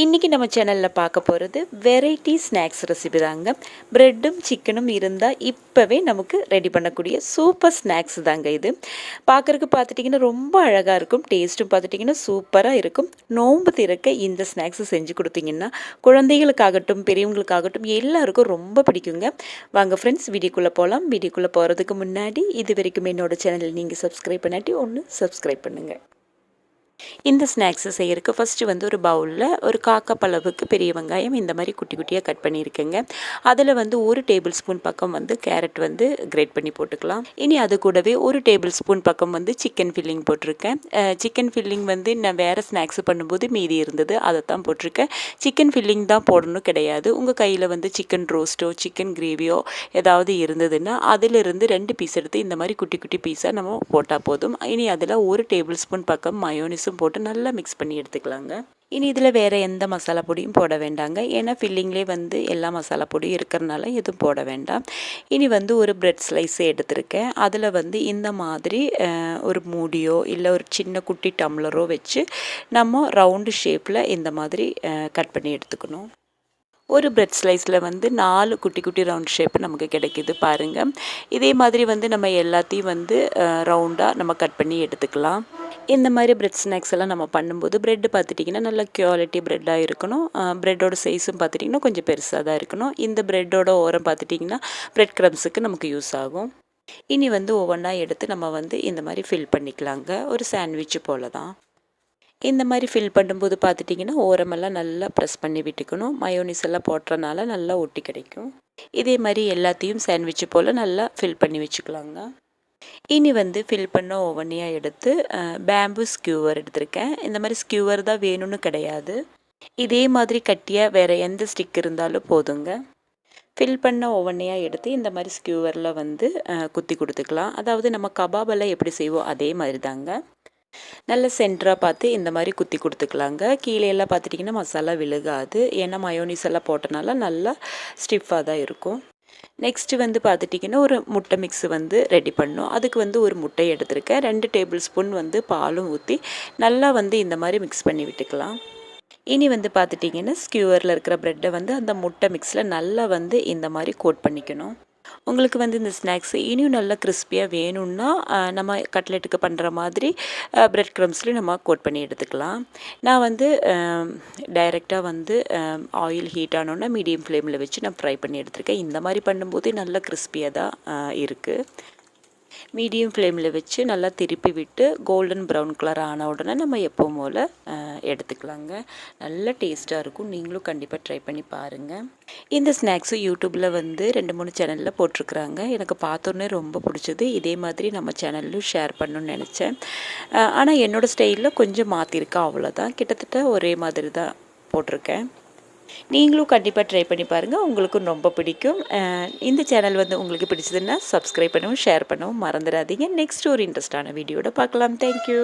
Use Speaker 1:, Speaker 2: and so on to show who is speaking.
Speaker 1: இன்றைக்கி நம்ம சேனலில் பார்க்க போகிறது வெரைட்டி ஸ்நாக்ஸ் ரெசிபி தாங்க. ப்ரெட்டும் சிக்கனும் இருந்தால் இப்போவே நமக்கு ரெடி பண்ணக்கூடிய சூப்பர் ஸ்நாக்ஸ் தாங்க இது. பார்க்குறதுக்கு பார்த்துட்டிங்கன்னா ரொம்ப அழகாக இருக்கும். டேஸ்ட்டும் பார்த்துட்டிங்கன்னா சூப்பராக இருக்கும். நோன்பு திறக்க இந்த ஸ்நாக்ஸை செஞ்சு கொடுத்தீங்கன்னா குழந்தைகளுக்காகட்டும் பெரியவங்களுக்காகட்டும் எல்லாருக்கும் ரொம்ப பிடிக்குங்க. வாங்க ஃப்ரெண்ட்ஸ் வீடியோக்குள்ளே போகலாம் வீடியோக்குள்ளே போகிறதுக்கு முன்னாடி இது வரைக்கும் என்னோடய சேனல் நீங்கள் சப்ஸ்கிரைப் பண்ணாட்டி ஒன்று சப்ஸ்கிரைப் பண்ணுங்கள் இந்த ஸ்நாக்ஸை செய்யறதுக்கு ஃபஸ்ட்டு வந்து ஒரு பவுலில் ஒரு காக்கப்பளவுக்கு பெரிய வெங்காயம் இந்த மாதிரி குட்டி குட்டியாக கட் பண்ணியிருக்கேங்க. அதில் வந்து ஒரு டேபிள் ஸ்பூன் பக்கம் வந்து கேரட் வந்து கிரேட் பண்ணி போட்டுக்கலாம். இனி அது கூடவே ஒரு டேபிள் ஸ்பூன் பக்கம் வந்து சிக்கன் ஃபில்லிங் போட்டிருக்கேன். சிக்கன் ஃபில்லிங் வந்து நான் வேறு ஸ்நாக்ஸ் பண்ணும்போது மீதி இருந்தது அதை தான் போட்டிருக்கேன். சிக்கன் ஃபில்லிங் தான் போடணும் கிடையாது. உங்கள் கையில் வந்து சிக்கன் ரோஸ்ட்டோ சிக்கன் கிரேவியோ ஏதாவது இருந்ததுன்னா அதிலிருந்து ரெண்டு பீஸ் எடுத்து இந்த மாதிரி குட்டி குட்டி பீஸாக நம்ம போட்டால் போதும். இனி அதில் ஒரு டேபிள் ஸ்பூன் பக்கம் மயோனிஸும் போட்டு நல்லா மிக்ஸ் பண்ணி எடுத்துக்கலாங்க. இனி இதில் வேறு எந்த மசாலா பொடியும் போட வேண்டாங்க. ஏன்னா ஃபில்லிங்லேயே வந்து எல்லா மசாலா பொடியும் இருக்கிறனால எதுவும் போட வேண்டாம். இனி வந்து ஒரு பிரெட் ஸ்லைஸ் எடுத்திருக்கேன். அதில் வந்து இந்த மாதிரி ஒரு மூடியோ இல்லை ஒரு சின்ன குட்டி டம்ளரோ வச்சு நம்ம ரவுண்டு ஷேப்பில் இந்த மாதிரி கட் பண்ணி எடுத்துக்கணும். ஒரு பிரெட் ஸ்லைஸில் வந்து நாலு குட்டி குட்டி ரவுண்ட் ஷேப் நமக்கு கிடைக்கிது பாருங்கள் இதே மாதிரி வந்து நம்ம எல்லாத்தையும் வந்து ரவுண்டாக நம்ம கட் பண்ணி எடுத்துக்கலாம். இந்த மாதிரி பிரெட் ஸ்நாக்ஸ் எல்லாம் நம்ம பண்ணும்போது ப்ரெட்டு பார்த்துட்டிங்கன்னா நல்ல குவாலிட்டி ப்ரெட்டாக இருக்கணும். ப்ரெட்டோட சைஸும் பார்த்துட்டிங்கன்னா கொஞ்சம் பெருசாக தான் இருக்கணும். இந்த ப்ரெட்டோட ஓரம் பார்த்துட்டிங்கன்னா ப்ரெட் க்ரம்ஸுக்கு நமக்கு யூஸ் ஆகும். இனி வந்து ஒவ்வொன்றா எடுத்து நம்ம வந்து இந்த மாதிரி ஃபில் பண்ணிக்கலாங்க. ஒரு சாண்ட்விட்ச் போல தான் இந்த மாதிரி ஃபில் பண்ணும்போது பார்த்துட்டிங்கன்னா ஓரமெல்லாம் நல்லா ப்ரெஸ் பண்ணி விட்டுக்கணும். மயோனிஸ் எல்லாம் போட்டுறனால நல்லா ஒட்டி கிடைக்கும். இதே மாதிரி எல்லாத்தையும் சாண்ட்விட்ச் போல் நல்லா ஃபில் பண்ணி வச்சுக்கலாங்க. இனி வந்து ஃபில் பண்ண ஒவ்வொன்றையாக எடுத்து பேம்பு ஸ்கியூவர் எடுத்திருக்கேன். இந்த மாதிரி ஸ்கியூவர் தான் வேணும்னு கிடையாது. இதே மாதிரி கட்டியாக வேறு எந்த ஸ்டிக் இருந்தாலும் போதுங்க. ஃபில் பண்ண ஒவ்வொன்றையாக எடுத்து இந்த மாதிரி ஸ்கியூவரில் வந்து குத்தி கொடுத்துக்கலாம். அதாவது நம்ம கபாபெல்லாம் எப்படி செய்வோம் அதே மாதிரி தாங்க. நல்ல சென்டராக பார்த்து இந்த மாதிரி குத்தி கொடுத்துக்கலாங்க. கீழே எல்லாம் பார்த்துட்டிங்கன்னா மசாலா விழுகாது. ஏன்னா மயோனிஸ் எல்லாம் போட்டனால நல்லா ஸ்டிஃபாக தான் இருக்கும். நெக்ஸ்ட்டு வந்து பார்த்துட்டிங்கன்னா ஒரு முட்டை மிக்ஸு வந்து ரெடி பண்ணோம் அதுக்கு வந்து ஒரு முட்டை எடுத்திருக்கேன். ரெண்டு டேபிள் ஸ்பூன் வந்து பாலும் ஊற்றி நல்லா வந்து இந்த மாதிரி மிக்ஸ் பண்ணி விட்டுக்கலாம். இனி வந்து பார்த்துட்டிங்கன்னா ஸ்கியூவரில் இருக்கிற ப்ரெட்டை வந்து அந்த முட்டை மிக்ஸில் நல்லா வந்து இந்த மாதிரி கோட் பண்ணிக்கணும். உங்களுக்கு வந்து இந்த ஸ்நாக்ஸ் இனியும் நல்லா கிறிஸ்பியாக வேணும்னா நம்ம கட்லெட்டுக்கு பண்ணுற மாதிரி ப்ரெட் க்ரம்ஸ்லேயும் நம்ம கோட் பண்ணி எடுத்துக்கலாம். நான் வந்து டைரெக்டாக வந்து ஆயில் ஹீட் ஆனோன்னா மீடியம் ஃப்ளேமில் வச்சு நான் ஃப்ரை பண்ணி எடுத்துருக்கேன். இந்த மாதிரி பண்ணும்போது நல்லா கிறிஸ்பியாக தான் இருக்குது மீடியம் ஃப்ளேமில் வச்சு நல்லா திருப்பி விட்டு கோல்டன் ப்ரௌன் கலர் ஆன உடனே நம்ம எப்போவும் போல் எடுத்துக்கலாங்க. நல்ல டேஸ்ட்டாக இருக்கும். நீங்களும் கண்டிப்பாக ட்ரை பண்ணி பாருங்கள் இந்த ஸ்நாக்ஸு யூடியூப்பில் வந்து ரெண்டு மூணு சேனலில் போட்டிருக்குறாங்க. எனக்கு பார்த்தோன்னே ரொம்ப பிடிச்சது. இதே மாதிரி நம்ம சேனல்லும் ஷேர் பண்ணணும்னு நினச்சேன். ஆனால் என்னோடய ஸ்டைலில் கொஞ்சம் மாற்றிருக்கேன் அவ்வளோதான் கிட்டத்தட்ட ஒரே மாதிரி தான் போட்டிருக்கேன். நீங்களும் கண்டிப்பாக ட்ரை பண்ணி பாருங்கள் உங்களுக்கும் ரொம்ப பிடிக்கும். இந்த சேனல் வந்து உங்களுக்கு பிடிச்சதுன்னா சப்ஸ்கிரைப் பண்ணவும் ஷேர் பண்ணவும் மறந்துடாதீங்க. நெக்ஸ்ட் ஒரு இன்ட்ரெஸ்டான வீடியோட பார்க்கலாம். தேங்க்யூ